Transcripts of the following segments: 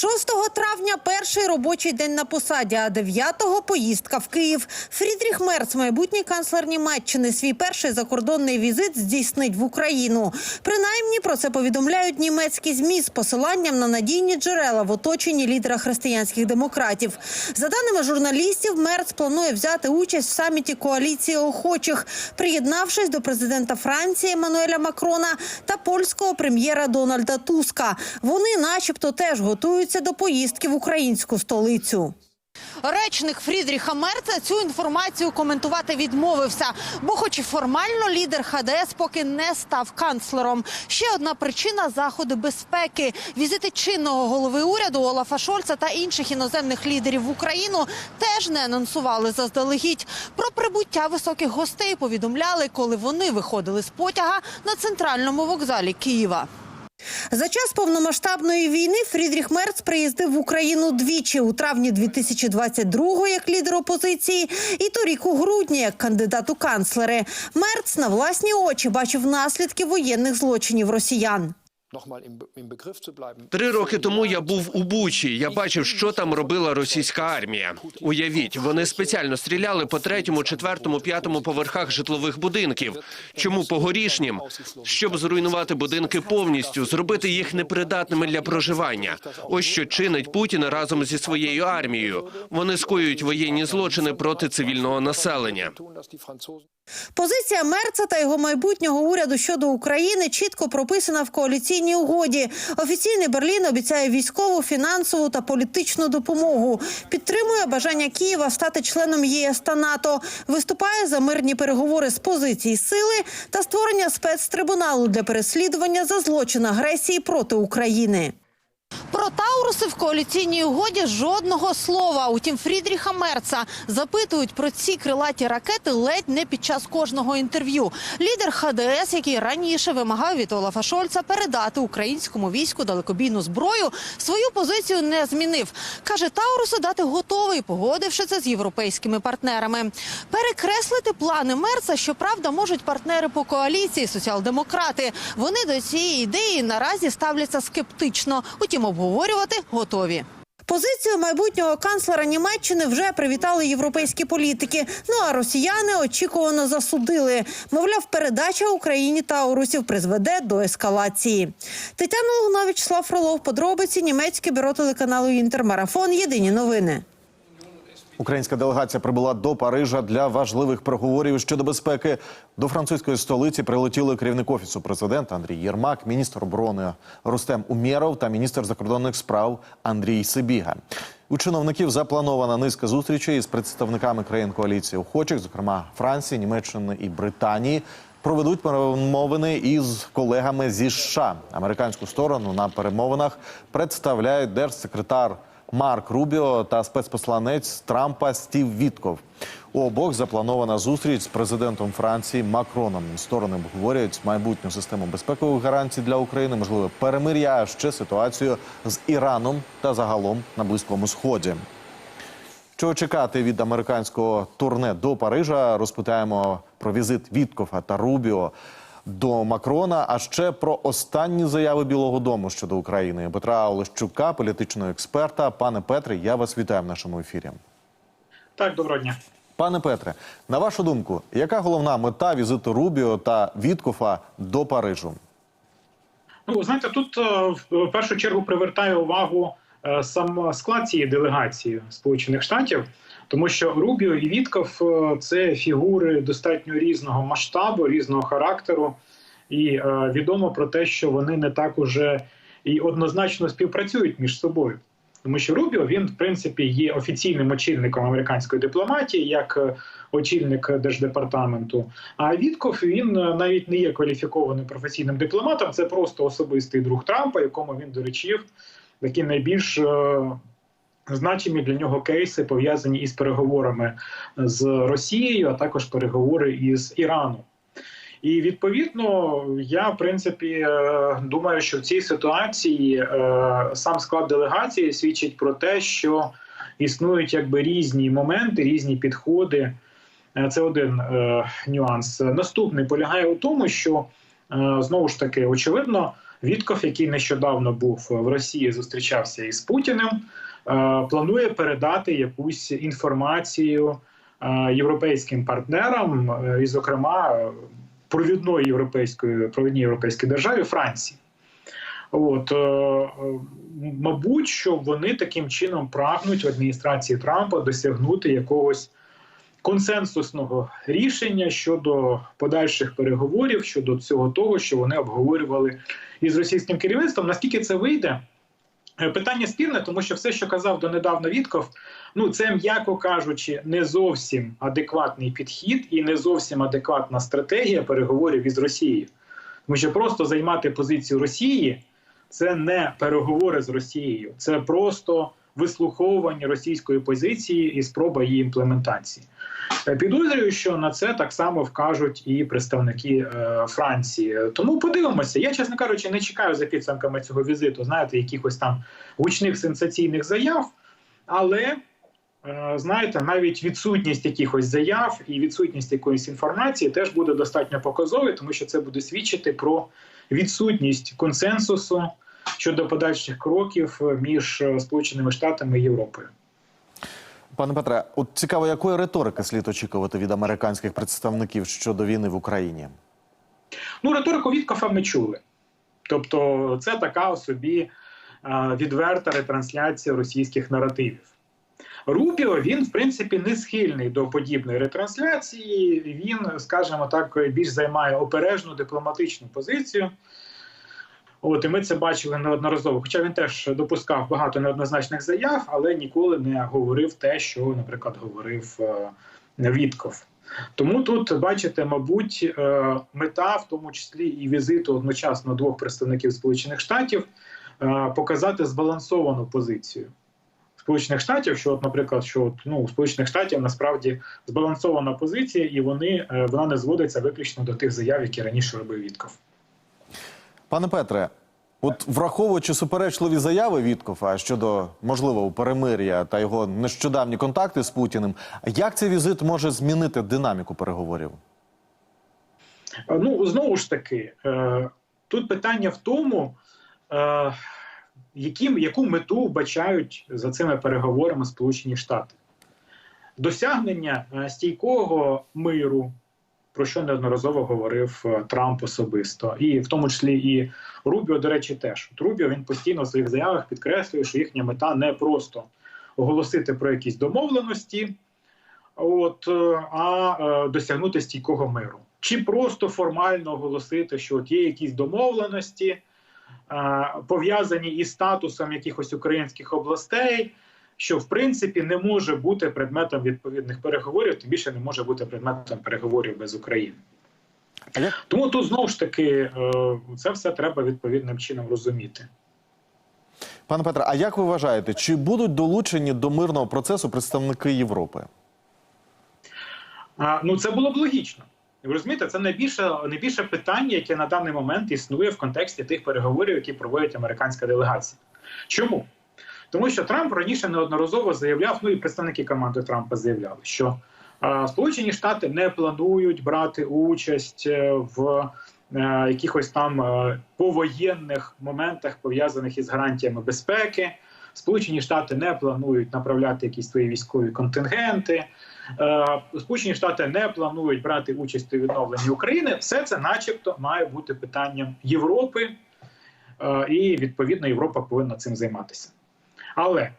6 травня перший робочий день на посаді, а 9-го поїздка в Київ. Фрідріх Мерц, майбутній канцлер Німеччини, свій перший закордонний візит здійснить в Україну. Принаймні про це повідомляють німецькі змі з посиланням на надійні джерела в оточенні лідера християнських демократів. За даними журналістів, Мерц планує взяти участь в саміті коаліції охочих, приєднавшись до президента Франції Еммануеля Макрона та польського прем'єра Дональда Туска. Вони, начебто, теж готуються до поїздки в українську столицю. Речник Фрідріха Мерца цю інформацію коментувати відмовився, бо, хоч і формально лідер ХДС поки не став канцлером. Ще одна причина заходи безпеки. Візити чинного голови уряду Олафа Шольца та інших іноземних лідерів в Україну теж не анонсували заздалегідь. Про прибуття високих гостей повідомляли, коли вони виходили з потяга на центральному вокзалі Києва. За час повномасштабної війни Фрідріх Мерц приїздив в Україну двічі у травні 2022-го як лідер опозиції, і торік у грудні як кандидат у канцлери. Мерц на власні очі бачив наслідки воєнних злочинів росіян. Три роки тому я був у Бучі. Я бачив, що там робила російська армія. Уявіть, вони спеціально стріляли по третьому, четвертому, п'ятому поверхах житлових будинків. Чому по горішнім? Щоб зруйнувати будинки повністю, зробити їх непридатними для проживання. Ось що чинить Путін разом зі своєю армією. Вони скоюють воєнні злочини проти цивільного населення. Позиція Мерца та його майбутнього уряду щодо України чітко прописана в коаліційній угоді. Офіційний Берлін обіцяє військову, фінансову та політичну допомогу. Підтримує бажання Києва стати членом ЄС та НАТО. Виступає за мирні переговори з позиції сили та створення спецтрибуналу для переслідування за злочин агресії проти України. Про Тауруси в коаліційній угоді жодного слова. Утім, Фрідріха Мерца запитують про ці крилаті ракети ледь не під час кожного інтерв'ю. Лідер ХДС, який раніше вимагав від Олафа Шольца передати українському війську далекобійну зброю, свою позицію не змінив. Каже, Тауруси дати готовий, погодивши це з європейськими партнерами. Перекреслити плани Мерца, щоправда, можуть партнери по коаліції соціал-демократи. Вони до цієї ідеї наразі ставляться скептично. Утім, обговорювати готові. Позицію майбутнього канцлера Німеччини вже привітали європейські політики. Ну а росіяни очікувано засудили. Мовляв, передача Україні та Таурусів призведе до ескалації. Тетяна Лугнович, Слав Фролов, подробиці німецьке бюро телеканалу Інтермарафон. Єдині новини. Українська делегація прибула до Парижа для важливих переговорів щодо безпеки. До французької столиці прилетіли керівник офісу президента Андрій Єрмак, міністр оборони Рустем Умєров та міністр закордонних справ Андрій Сибіга. У чиновників запланована низка зустрічей із представниками країн коаліції охочих, зокрема Франції, Німеччини і Британії. Проведуть перемовини із колегами зі США. Американську сторону на перемовинах представляють держсекретар Марк Рубіо та спецпосланець Трампа Стів Вітков. У обох запланована зустріч з президентом Франції Макроном. Сторони обговорюють майбутню систему безпекових гарантій для України, можливе перемир'я, а ще ситуацію з Іраном та загалом на Близькому Сході. Що чекати від американського турне до Парижа? Розпитаємо про візит Віткофа та Рубіо до Макрона. А ще про останні заяви Білого Дому щодо України. Петра Олещука, політичного експерта. Пане Петре, я вас вітаю в нашому ефірі. Так, доброго дня. Пане Петре, на вашу думку, яка головна мета візиту Рубіо та Віткофа до Парижу? Ну, знаєте, тут е, в першу чергу привертає увагу сам склад цієї делегації Сполучених Штатів, тому що Рубіо і Вітков е, це фігури достатньо різного масштабу, різного характеру, і е, відомо про те, що вони не так уже і однозначно співпрацюють між собою. Тому що Рубіо він, в принципі, є офіційним очільником американської дипломатії, як е, очільник держдепартаменту. А Вітков він е, навіть не є кваліфікованим професійним дипломатом. Це просто особистий друг Трампа, якому він доручив такі найбільш е, значимі для нього кейси пов'язані із переговорами з Росією, а також переговори із Іраном. І відповідно, я в принципі е, думаю, що в цій ситуації е, сам склад делегації свідчить про те, що існують якби різні моменти, різні підходи. Е, Це один е, нюанс. Наступний полягає у тому, що е, знову ж таки очевидно Вітков, який нещодавно був в Росії, зустрічався із Путіним, е, планує передати якусь інформацію е, європейським партнерам, е, і, зокрема, провідної європейської провідній європейській державі Франції. От, мабуть, що вони таким чином прагнуть в адміністрації Трампа досягнути якогось консенсусного рішення щодо подальших переговорів щодо цього того, що вони обговорювали із російським керівництвом. Наскільки це вийде? Е, Питання спірне, тому що все, що казав донедавна Вітков, ну це м'яко кажучи, не зовсім адекватний підхід і не зовсім адекватна стратегія переговорів із Росією. Тому що просто займати позицію Росії це не переговори з Росією, це просто вислуховування російської позиції і спроба її імплементації. Е, Підозрюю, що на це так само вкажуть і представники е, Франції. Тому подивимося. Я, чесно кажучи, не чекаю за підсумками цього візиту, знаєте, якихось там гучних сенсаційних заяв. Але е, знаєте, навіть відсутність якихось заяв і відсутність якоїсь інформації теж буде достатньо показовою, тому що це буде свідчити про відсутність консенсусу щодо подальших кроків між Сполученими Штатами і Європою. Пане Петре, от цікаво, якої риторики слід очікувати від американських представників щодо війни в Україні? Ну, риторику Віткофа ми чули. Тобто, це така собі відверта ретрансляція російських наративів. Рубіо він, в принципі, не схильний до подібної ретрансляції. Він, скажімо так, більш займає опережну дипломатичну позицію. От і ми це бачили неодноразово. Хоча він теж допускав багато неоднозначних заяв, але ніколи не говорив те, що, наприклад, говорив е, Вітков. Тому тут бачите, мабуть, е, мета, в тому числі і візиту одночасно двох представників Сполучених Штатів, е, показати збалансовану позицію Сполучених Штатів, що, от, наприклад, що от, ну, у Сполучених Штатів насправді збалансована позиція, і вони вона не зводиться виключно до тих заяв, які раніше робив Вітков. Пане Петре, от враховуючи суперечливі заяви Віткофа щодо можливого перемир'я та його нещодавні контакти з Путіним, як цей візит може змінити динаміку переговорів? Е, Ну знову ж таки, е, тут питання в тому, е, яким, яку мету вбачають за цими переговорами Сполучені Штати. Досягнення стійкого миру, про що неодноразово говорив е, Трамп особисто, і в тому числі і Рубіо, до речі, теж От Рубіо він постійно в своїх заявах підкреслює, що їхня мета не просто оголосити про якісь домовленості, от, е, а е, досягнути стійкого миру. Чи просто формально оголосити, що от є якісь домовленості, пов'язані із статусом якихось українських областей, що в принципі не може бути предметом відповідних переговорів, тим більше не може бути предметом переговорів без України. Тому тут знову ж таки е, це все треба відповідним чином розуміти. пане Петре, а як ви вважаєте, чи будуть долучені до мирного процесу представники Європи? А, ну це було б логічно. Ви розумієте, це найбільше найбільше питання, яке на даний момент існує в контексті тих переговорів, які проводить американська делегація. Чому? Тому що Трамп раніше неодноразово заявляв, ну і представники команди Трампа заявляли, що Сполучені Штати не планують брати участь е, в е, якихось там е, повоєнних моментах, пов'язаних із гарантіями безпеки. Сполучені Штати не планують направляти якісь свої військові контингенти. Сполучені Штати не планують брати участь у відновленні України. Все це, начебто, має бути питанням Європи, і відповідно Європа повинна цим займатися. Але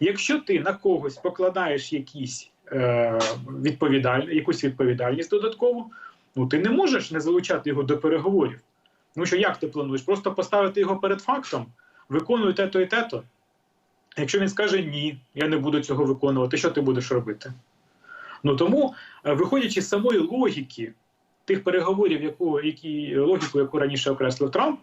якщо ти на когось покладаєш якісь е, відповідаль... якусь відповідальність додаткову, ну ти не можеш не залучати його до переговорів. Ну що як ти плануєш? Просто поставити його перед фактом, виконуй те-то і те-то. Якщо він скаже ні, я не буду цього виконувати, що ти будеш робити? Ну тому, е, виходячи з самої логіки тих переговорів, яку, які, логіку, яку раніше окреслив Трамп,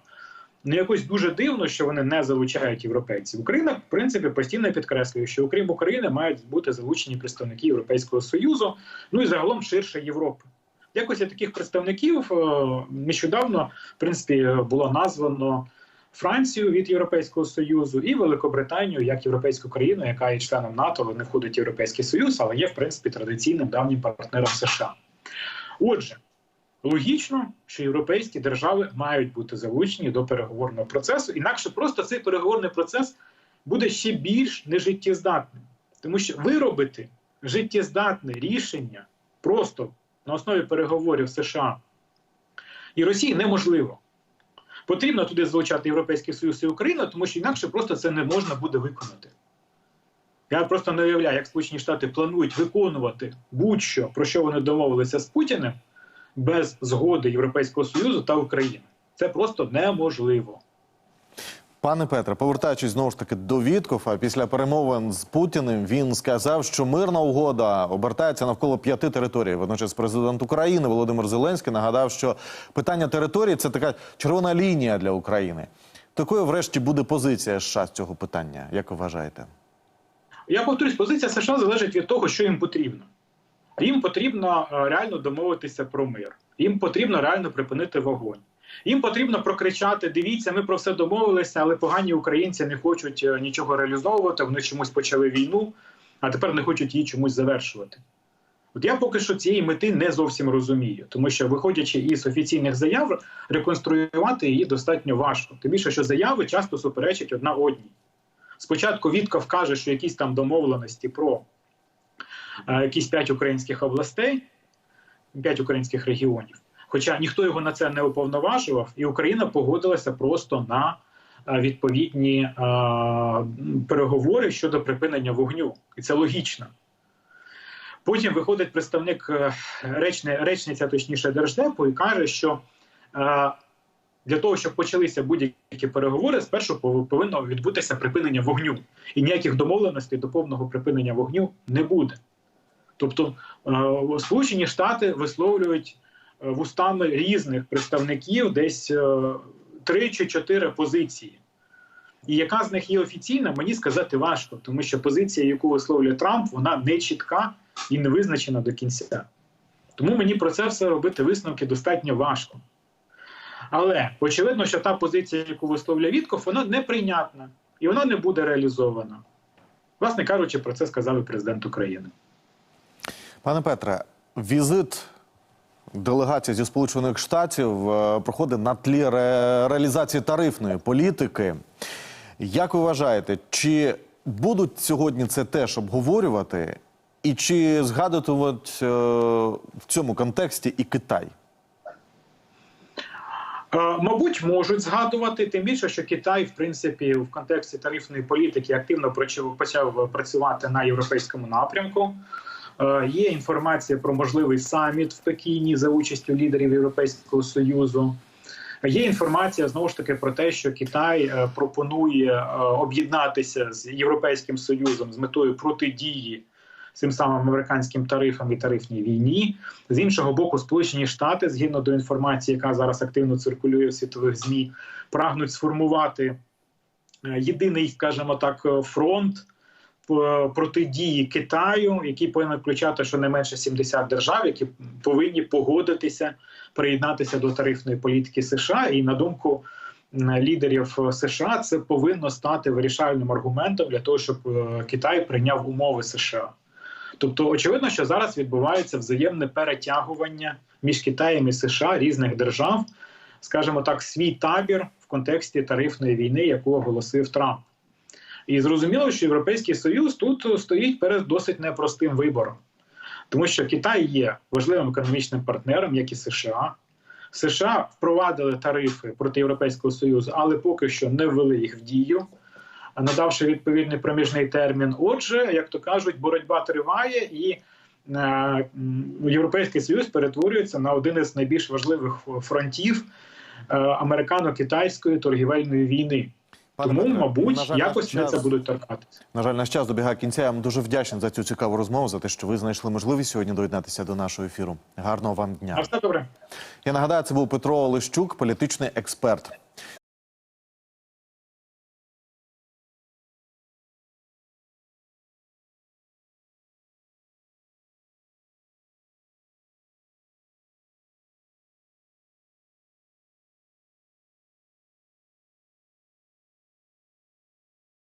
ну якось дуже дивно, що вони не залучають європейців. Україна, в принципі, постійно підкреслює, що окрім України мають бути залучені представники Європейського Союзу, ну і загалом ширше Європи. Якось таких представників е, нещодавно, в принципі, було названо Францію від Європейського Союзу і Великобританію як європейську країну, яка є членом НАТО, але не входить в Європейський Союз, але є в принципі традиційним давнім партнером США. Отже, логічно, що європейські держави мають бути залучені до переговорного процесу, інакше просто цей переговорний процес буде ще більш нежиттєздатним. Тому що виробити життєздатне рішення просто на основі переговорів США і Росії неможливо. Потрібно туди залучати Європейський Союз і Україну, тому що інакше просто це не можна буде виконати. Я просто не уявляю, як Сполучені Штати планують виконувати будь-що, про що вони домовилися з Путіним, без згоди Європейського Союзу та України. Це просто неможливо. Пане Петре, повертаючись знову ж таки до Віткофа, після перемовин з Путіним він сказав, що мирна угода обертається навколо п'яти територій. Водночас президент України Володимир Зеленський нагадав, що питання території це така червона лінія для України. Такою, врешті, буде позиція США з цього питання. Як ви вважаєте? Я повторюсь, позиція США залежить від того, що їм потрібно. Їм потрібно е, реально домовитися про мир. Їм потрібно реально припинити вогонь. Їм потрібно прокричати: дивіться, ми про все домовилися, але погані українці не хочуть е, нічого реалізовувати. Вони чомусь почали війну, а тепер не хочуть її чомусь завершувати. От я поки що цієї мети не зовсім розумію, тому що, виходячи із офіційних заяв, реконструювати її достатньо важко. Тим більше, що заяви часто суперечать одна одній. Спочатку Вітков каже, що якісь там домовленості про якісь п'ять українських областей, п'ять українських регіонів. Хоча ніхто його на це не уповноважував, і Україна погодилася просто на е, відповідні е, переговори щодо припинення вогню. І це логічно. Потім виходить представник е, речни, речниця, точніше, держдепу, і каже, що е, для того, щоб почалися будь-які переговори, спершу повинно відбутися припинення вогню. І ніяких домовленостей до повного припинення вогню не буде. Тобто е, Сполучені Штати висловлюють е, вустами різних представників десь е, три чи чотири позиції. І яка з них є офіційна, мені сказати важко, тому що позиція, яку висловлює Трамп, вона не чітка і не визначена до кінця. Тому мені про це все робити висновки достатньо важко. Але очевидно, що та позиція, яку висловлює Вітков, вона неприйнятна і вона не буде реалізована. Власне кажучи, про це сказав і президент України. Пане Петре, візит делегації зі Сполучених Штатів е, проходить на тлі ре- реалізації тарифної політики. Як ви вважаєте, чи будуть сьогодні це теж обговорювати, і чи згадуватимуть е, в цьому контексті і Китай? Е, Мабуть, можуть згадувати, тим більше, що Китай, в принципі, в контексті тарифної політики активно почав, почав працювати на європейському напрямку. Е, Є інформація про можливий саміт в Пекіні за участю лідерів Європейського союзу. Є інформація знову ж таки про те, що Китай е, пропонує е, об'єднатися з Європейським Союзом з метою протидії цим самим американським тарифам і тарифній війні. З іншого боку, Сполучені Штати, згідно до інформації, яка зараз активно циркулює в світових змі, прагнуть сформувати єдиний, скажімо так, фронт протидії Китаю, який повинен включати щонайменше 70 держав, які повинні погодитися приєднатися до тарифної політики США. І на думку лідерів е, США, це повинно стати вирішальним аргументом для того, щоб е, Китай прийняв умови США. Тобто, очевидно, що зараз відбувається взаємне перетягування між Китаєм і США різних держав, скажімо так, свій табір в контексті тарифної війни, яку оголосив Трамп. І зрозуміло, що Європейський Союз тут стоїть перед досить непростим вибором, тому що Китай є важливим економічним партнером, як і США. США впровадили тарифи проти Європейського Союзу, але поки що не ввели їх в дію надавши відповідний проміжний термін. Отже, як то кажуть, боротьба триває, і е, Європейський Союз перетворюється на один із найбільш важливих фронтів е, американо-китайської торгівельної війни. Пане Тому, мабуть, жаль, якось ми це будуть торкатися. На жаль, наш час добігає кінця. Я вам дуже вдячний за цю цікаву розмову, за те, що ви знайшли можливість сьогодні доєднатися до нашого ефіру. Гарного вам дня. А все добре. Я нагадаю, це був Петро Олещук, політичний експерт.